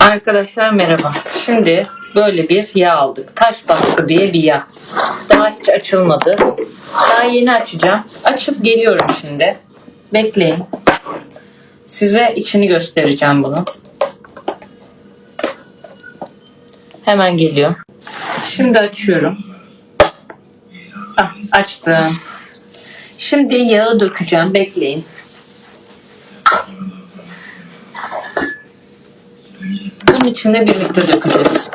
Arkadaşlar merhaba. Şimdi böyle bir yağ aldık. Taş baskı diye bir yağ. Daha hiç açılmadı. Daha yeni açacağım. Açıp geliyorum şimdi. Bekleyin. Size içini göstereceğim bunun. Hemen geliyor. Şimdi açıyorum. Ah, açtım. Şimdi yağı dökeceğim. Bekleyin. Bunun içinde birlikte dökeceğiz.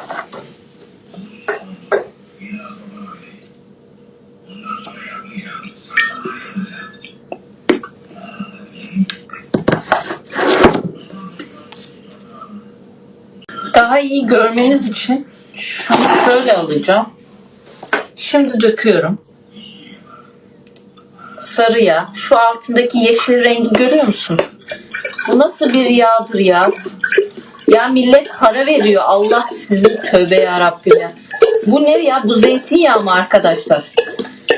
Daha iyi görmeniz için şunu şöyle alacağım. Şimdi döküyorum. Sarı yağ. Şu altındaki yeşil rengi görüyor musun? Bu nasıl bir yağdır ya? Ya millet para veriyor. Allah sizi tövbe ya Rabbim ya. Bu ne ya? Bu zeytinyağı mı arkadaşlar?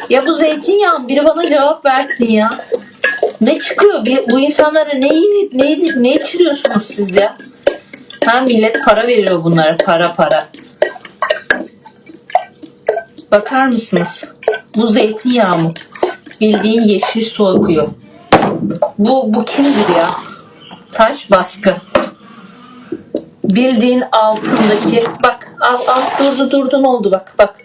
Ya bu zeytinyağı mı? Biri bana cevap versin ya. Ne çıkıyor? Bir- Bu insanlara ne yiyip ne yedip ne içiriyorsunuz siz ya? Ha millet para veriyor bunlara. Para para. Bakar mısınız? Bu zeytinyağı mı? Bildiğin yeşil su akıyor. Bu, bu kimdir ya? Taş baskı bildiğin altındaki bak al al durdu durdu ne oldu bak bak.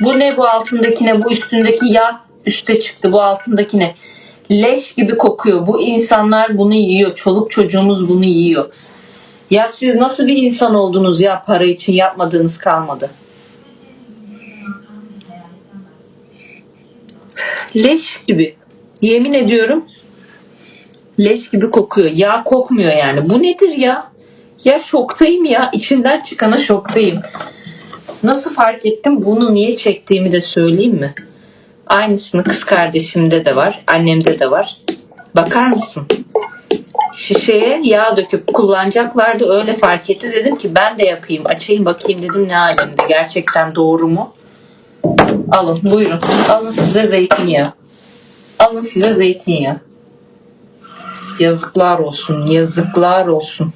Bu ne bu altındaki ne bu üstündeki yağ üste çıktı bu altındaki ne? Leş gibi kokuyor. Bu insanlar bunu yiyor çoluk çocuğumuz bunu yiyor. Ya siz nasıl bir insan oldunuz ya para için yapmadığınız kalmadı? Leş gibi yemin ediyorum leş gibi kokuyor. Yağ kokmuyor yani. Bu nedir ya ya şoktayım ya. İçimden çıkana şoktayım. Nasıl fark ettim? Bunu niye çektiğimi de söyleyeyim mi? Aynısını kız kardeşimde de var. Annemde de var. Bakar mısın? Şişeye yağ döküp kullanacaklardı. Öyle fark etti. Dedim ki ben de yapayım. Açayım bakayım dedim ne alemde. Gerçekten doğru mu? Alın buyurun. Alın size zeytinyağı. Alın size zeytinyağı. Yazıklar olsun. Yazıklar olsun.